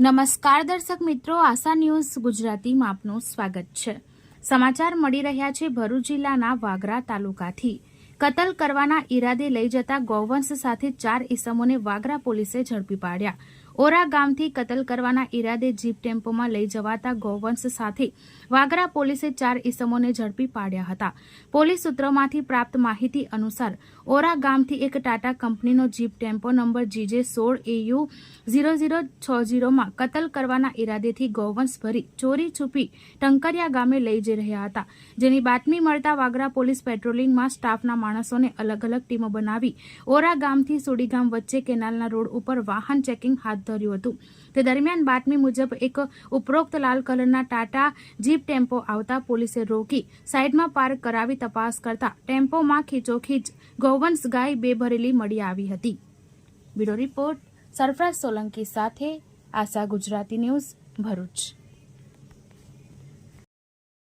નમસ્કાર દર્શક મિત્રો, આશા ન્યૂઝ ગુજરાતીમાં આપનું સ્વાગત છે. સમાચાર મળી રહ્યા છે ભરૂચ જિલ્લાના વાગરા તાલુકાથી. કતલ કરવાના ઈરાદે લઈ જતા ગૌવંશ સાથે ચાર ઈસમોને વાગરા પોલીસે ઝડપી પાડ્યા. ઓરા ગામથી કતલ કરવાના ઈરાદે જીપ ટેમ્પોમાં લઈ જવાતા ગૌવંશ સાથે વાગરા પોલીસે ચાર ઈસમોને ઝડપી પાડ્યા હતા. પોલીસ સૂત્રોમાંથી પ્રાપ્ત માહિતી અનુસાર, ઓરા ગામથી એક ટાટા કંપનીનો જીપ ટેમ્પો નંબર જીજે સોળ એયુ ઝીરો ઝીરો છ ઝીરોમાં કતલ કરવાના ઈરાદેથી ગૌવંશ ભરી ચોરી છુપી ટંકરિયા ગામે લઈ જઈ રહ્યા હતા. જેની બાતમી મળતા વાગરા પોલીસ પેટ્રોલિંગમાં સ્ટાફના માણસોને અલગ અલગ ટીમો બનાવી ઓરા ગામથી સુડીગામ વચ્ચે કેનાલના રોડ ઉપર વાહન ચેકિંગ હાથ ધર્યું હતું. તે દરમિયાન બાતમી મુજબ એક ઉપરોક્ત લાલ કલરના ટાટા જીપ ટેમ્પો આવતા પોલીસે રોકી સાઈડમાં પાર્ક કરાવી તપાસ કરતા ટેમ્પોમાં ખીચોખીચ ગૌવંશ ગાય બે ભરેલી મળી આવી હતી. બ્યુરો રિપોર્ટ સરફરાજ સોલંકી સાથે આશા ગુજરાતી ન્યૂઝ ભરૂચ.